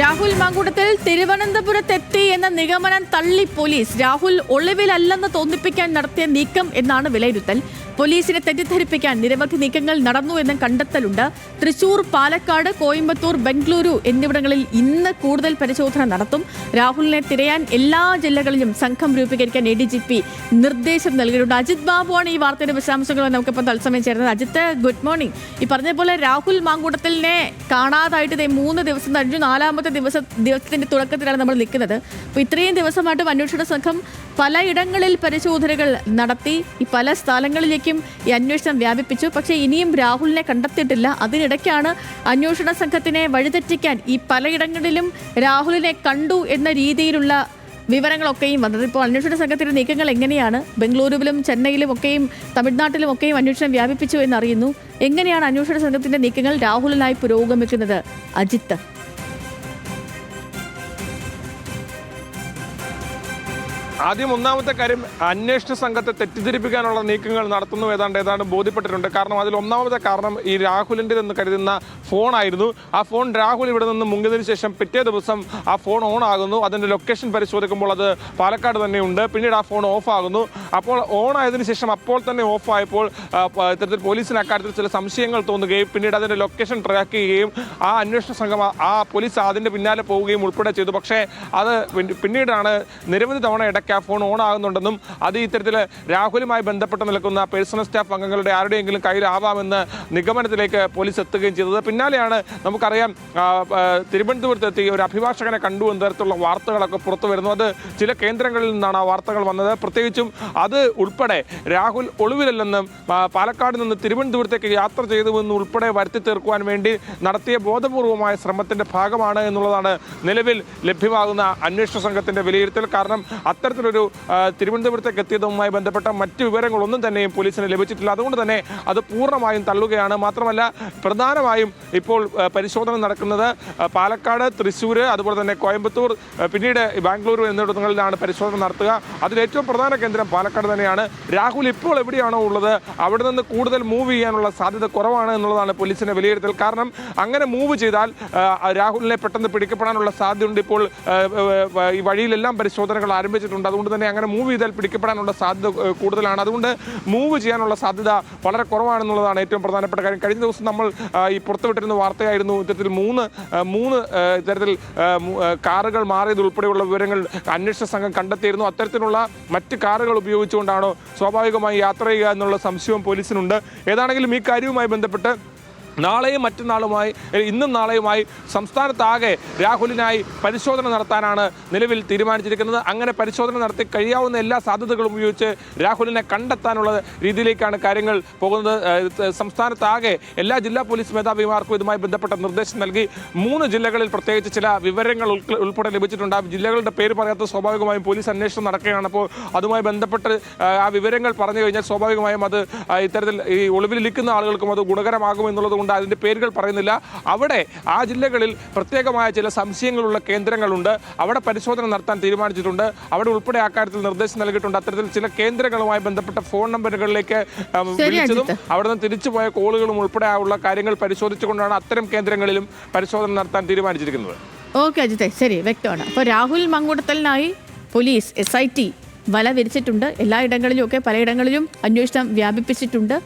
രാഹുൽ മാങ്കൂട്ടത്തിൽ തിരുവനന്തപുരത്തെത്തി എന്ന നിഗമനം തള്ളി പോലീസ്. രാഹുൽ ഒളിവിലല്ലെന്ന് തോന്നിപ്പിക്കാൻ നടത്തിയ നീക്കം എന്നാണ് വിലയിരുത്തൽ. പോലീസിനെ തെറ്റിദ്ധരിപ്പിക്കാൻ നിരവധി നീക്കങ്ങൾ നടന്നു എന്നും കണ്ടെത്തലുണ്ട്. തൃശൂർ പാലക്കാട് കോയമ്പത്തൂർ ബംഗളൂരു എന്നിവിടങ്ങളിൽ ഇന്ന് കൂടുതൽ പരിശോധന നടത്തും. രാഹുലിനെ തിരയാൻ എല്ലാ ജില്ലകളിലും സംഘം രൂപീകരിക്കാൻ എ ഡി ജി പി നിർദ്ദേശം നൽകിയിട്ടുണ്ട്. അജിത് ബാബുവാണ് ഈ വാർത്തയുടെ വിശദാംശങ്ങൾ. നമുക്കിപ്പോൾ തത്സമയം ചേരുന്നത്. അജിത്ത് ഗുഡ് മോർണിംഗ് ഈ പറഞ്ഞ പോലെ രാഹുൽ മാങ്കൂട്ടത്തിലിനെ കാണാതായിട്ട് മൂന്ന് ദിവസം കഴിഞ്ഞു. നാലാമത്തെ ദിവസം ദിവസത്തിന്റെ തുടക്കത്തിലാണ് നമ്മൾ നിൽക്കുന്നത്. അപ്പോൾ ഇത്രയും ദിവസമായിട്ടും അന്വേഷണ സംഘം പലയിടങ്ങളിൽ പരിശോധനകൾ നടത്തി ഈ പല സ്ഥലങ്ങളിലേക്കും ഈ അന്വേഷണം വ്യാപിപ്പിച്ചു. പക്ഷേ ഇനിയും രാഹുലിനെ കണ്ടെത്തിയിട്ടില്ല. അതിനിടയ്ക്കാണ് അന്വേഷണ സംഘത്തിനെ വഴിതെറ്റിക്കാൻ ഈ പലയിടങ്ങളിലും രാഹുലിനെ കണ്ടു എന്ന രീതിയിലുള്ള വിവരങ്ങളൊക്കെയും വന്നത്. ഇപ്പോൾ അന്വേഷണ സംഘത്തിന്റെ നീക്കങ്ങൾ എങ്ങനെയാണ്? ബംഗളൂരുവിലും ചെന്നൈയിലും ഒക്കെയും തമിഴ്നാട്ടിലും ഒക്കെയും അന്വേഷണം വ്യാപിപ്പിച്ചു എന്നറിയുന്നു. എങ്ങനെയാണ് അന്വേഷണ സംഘത്തിന്റെ നീക്കങ്ങൾ രാഹുലിനായി പുരോഗമിക്കുന്നത്? അജിത്ത്. ആദ്യം ഒന്നാമത്തെ കാര്യം അന്വേഷണ സംഘത്തെ തെറ്റിദ്ധരിപ്പിക്കാനുള്ള നീക്കങ്ങൾ നടത്തുന്നു ഏതാണ്ട് ഏതാണ്ട് ബോധ്യപ്പെട്ടിട്ടുണ്ട്. കാരണം അതിൽ ഒന്നാമത്തെ കാരണം ഈ രാഹുലിന്റെ എന്ന് കരുതുന്ന ഫോണായിരുന്നു ആ ഫോൺ രാഹുൽ ഇവിടെ നിന്ന് മുങ്ങിയതിനു ശേഷം പിറ്റേ ദിവസം ആ ഫോൺ ഓൺ ആകുന്നു. അതിന്റെ ലൊക്കേഷൻ പരിശോധിക്കുമ്പോൾ അത് പാലക്കാട് തന്നെയുണ്ട്. പിന്നീട് ആ ഫോൺ ഓഫ് ആകുന്നു. അപ്പോൾ ഓൺ ആയതിനു ശേഷം അപ്പോൾ തന്നെ ഓഫ് ആയപ്പോൾ ഇത്തരത്തിൽ പോലീസിന് അക്കാര്യത്തിൽ ചില സംശയങ്ങൾ തോന്നുകയും പിന്നീട് അതിന്റെ ലൊക്കേഷൻ ട്രാക്ക് ചെയ്യുകയും ആ അന്വേഷണ സംഘം ആ- പോലീസ് അതിന്റെ പിന്നാലെ പോവുകയും ഉൾപ്പെടെ ചെയ്തു. പക്ഷേ അത് പിന്നീടാണ് നിരവധി തവണ ഇടയ്ക്ക് ആ ഫോൺ ഓൺ ആകുന്നുണ്ടെന്നും അത് ഇത്തരത്തിൽ രാഹുലുമായി ബന്ധപ്പെട്ട് നിൽക്കുന്ന പേഴ്സണൽ സ്റ്റാഫ് അംഗങ്ങളുടെ ആരുടെയെങ്കിലും കയ്യിലാവാമെന്ന് നിഗമനത്തിലേക്ക് പോലീസ് എത്തുകയും ചെയ്തത്. പിന്നാലെയാണ് നമുക്കറിയാം തിരുവനന്തപുരത്തെത്തി ഒരു അഭിഭാഷകനെ കണ്ടു എന്ന തരത്തിലുള്ള വാർത്തകളൊക്കെ പുറത്തു വരുന്നു. അത് ചില കേന്ദ്രങ്ങളിൽ നിന്നാണ് ആ വാർത്തകൾ വന്നത്. പ്രത്യേകിച്ചും അത് ഉൾപ്പെടെ രാഹുൽ ഒളിവിലല്ലെന്നും പാലക്കാട് നിന്ന് തിരുവനന്തപുരത്തേക്ക് യാത്ര ചെയ്തുവെന്ന് ഉൾപ്പെടെ വരുത്തി തീർക്കുവാൻ വേണ്ടി നടത്തിയ ബോധപൂർവമായ ശ്രമത്തിന്റെ ഭാഗമാണ് എന്നുള്ളതാണ് നിലവിൽ ലഭ്യമാകുന്ന അന്വേഷണ സംഘത്തിന്റെ വിലയിരുത്തൽ. കാരണം അത്തരത്തിലൊരു ആ, തിരുവനന്തപുരത്തേക്ക് എത്തിയതുമായി ബന്ധപ്പെട്ട മറ്റ് വിവരങ്ങളൊന്നും തന്നെയും പോലീസിന് ലഭിച്ചിട്ടില്ല. അതുകൊണ്ട് തന്നെ അത് പൂർണമായും തള്ളുകയാണ്. മാത്രമല്ല പ്രധാനമായും ഇപ്പോൾ പരിശോധന നടക്കുന്നത് പാലക്കാട് തൃശ്ശൂർ അതുപോലെ തന്നെ കോയമ്പത്തൂർ പിന്നീട് ബാംഗ്ലൂരു എന്നിവിടങ്ങളിലാണ് പരിശോധന നടത്തുക. അതിലേറ്റവും പ്രധാന കേന്ദ്രം പാലക്കാട് തന്നെയാണ്. രാഹുൽ ഇപ്പോൾ എവിടെയാണോ ഉള്ളത്? അവിടെ നിന്ന് കൂടുതൽ മൂവ് ചെയ്യാനുള്ള സാധ്യത കുറവാണ് എന്നുള്ളതാണ് പോലീസിന്റെ വിലയിരുത്തൽ. കാരണം അങ്ങനെ മൂവ് ചെയ്താൽ രാഹുലിനെ പെട്ടെന്ന് പിടിക്കപ്പെടാനുള്ള സാധ്യതയുണ്ട് ഇപ്പോൾ ഈ വഴിയിലെല്ലാം പരിശോധനകൾ ആരംഭിച്ചിട്ടുണ്ട്. അതുകൊണ്ട് തന്നെ അങ്ങനെ മൂവ് ചെയ്താൽ പിടിക്കപ്പെടാനുള്ള സാധ്യത കൂടുതലാണ്. അതുകൊണ്ട് മൂവ് ചെയ്യാനുള്ള സാധ്യത വളരെ കുറവാണെന്നുള്ളതാണ് ഏറ്റവും പ്രധാനപ്പെട്ട കാര്യം. കഴിഞ്ഞ ദിവസം നമ്മൾ ഈ പുറത്തുവിട്ടിരുന്ന വാർത്തയായിരുന്നു ഇത്തരത്തിൽ മൂന്ന് മൂന്ന് ഇത്തരത്തിൽ കാറുകൾ മാറിയത് ഉൾപ്പെടെയുള്ള വിവരങ്ങൾ അന്വേഷണ സംഘം കണ്ടെത്തിയിരുന്നു. അത്തരത്തിലുള്ള മറ്റ് കാറുകൾ ഉപയോഗിച്ചുകൊണ്ടാണോ സ്വാഭാവികമായി യാത്ര ചെയ്യുക എന്നുള്ള സംശയവും പോലീസിനുണ്ട്. ഏതാണെങ്കിലും ഈ കാര്യവുമായി ബന്ധപ്പെട്ട് നാളെയും മറ്റന്നാളുമായി ഇന്നും നാളെയുമായി സംസ്ഥാനത്താകെ രാഹുലിനായി പരിശോധന നടത്താനാണ് നിലവിൽ തീരുമാനിച്ചിരിക്കുന്നത്. അങ്ങനെ പരിശോധന നടത്തി കഴിയാവുന്ന എല്ലാ സാധ്യതകളും ഉപയോഗിച്ച് രാഹുലിനെ കണ്ടെത്താനുള്ള രീതിയിലേക്കാണ് കാര്യങ്ങൾ പോകുന്നത്. സംസ്ഥാനത്താകെ എല്ലാ ജില്ലാ പോലീസ് മേധാവിമാർക്കും ഇതുമായി ബന്ധപ്പെട്ട നിർദ്ദേശം നൽകി. മൂന്ന് ജില്ലകളിൽ പ്രത്യേകിച്ച് ചില വിവരങ്ങൾ ഉൾപ്പെടെ ലഭിച്ചിട്ടുണ്ട്. ആ ജില്ലകളുടെ പേര് പറയാത്ത സ്വാഭാവികമായും പോലീസ് അന്വേഷണം നടക്കുകയാണ്. അപ്പോൾ അതുമായി ബന്ധപ്പെട്ട് ആ വിവരങ്ങൾ പറഞ്ഞു കഴിഞ്ഞാൽ സ്വാഭാവികമായും അത് ഇത്തരത്തിൽ ഈ ഒളിവിലിരിക്കുന്ന ആളുകൾക്കും അത് ഗുണകരമാകും എന്നുള്ളത് കൊണ്ട് അതിന്റെ പേരുകൾ പറയുന്നില്ല. അവിടെ ആ ജില്ലകളിൽ പ്രത്യേകമായ ചില സംശയങ്ങളുള്ള കേന്ദ്രങ്ങളുണ്ട്. അവിടെ പരിശോധന നടത്താൻ തീരുമാനിച്ചിട്ടുണ്ട്. അവിടെ ഉൾപ്പെടെ ആ കാര്യത്തിൽ നിർദ്ദേശം നൽകിയിട്ടുണ്ട്. അത്തരത്തിൽ ചില കേന്ദ്രങ്ങളുമായി ബന്ധപ്പെട്ട ഫോൺ നമ്പറുകളിലേക്ക് വിളിച്ചതും. അവിടെ നിന്ന് തിരിച്ചുപോയ കോളുകളും ഉൾപ്പെടെ ഉള്ള കാര്യങ്ങൾ പരിശോധിച്ചുകൊണ്ടാണ് അത്തരം കേന്ദ്രങ്ങളിലും പരിശോധന നടത്താൻ തീരുമാനിച്ചിരിക്കുന്നത്. ഓക്കെ അജിത്തെ. ശരി വ്യക്തമാണ്. അപ്പോൾ രാഹുൽ മങ്കൂട്ടത്തലിനായി പോലീസ് എസ് ഐ ടി വല വിരിച്ചിട്ടുണ്ട്. എല്ലായിടങ്ങളിലും ഒക്കെ പലയിടങ്ങളിലും അന്വേഷണം വ്യാപിപ്പിച്ചിട്ടുണ്ട്.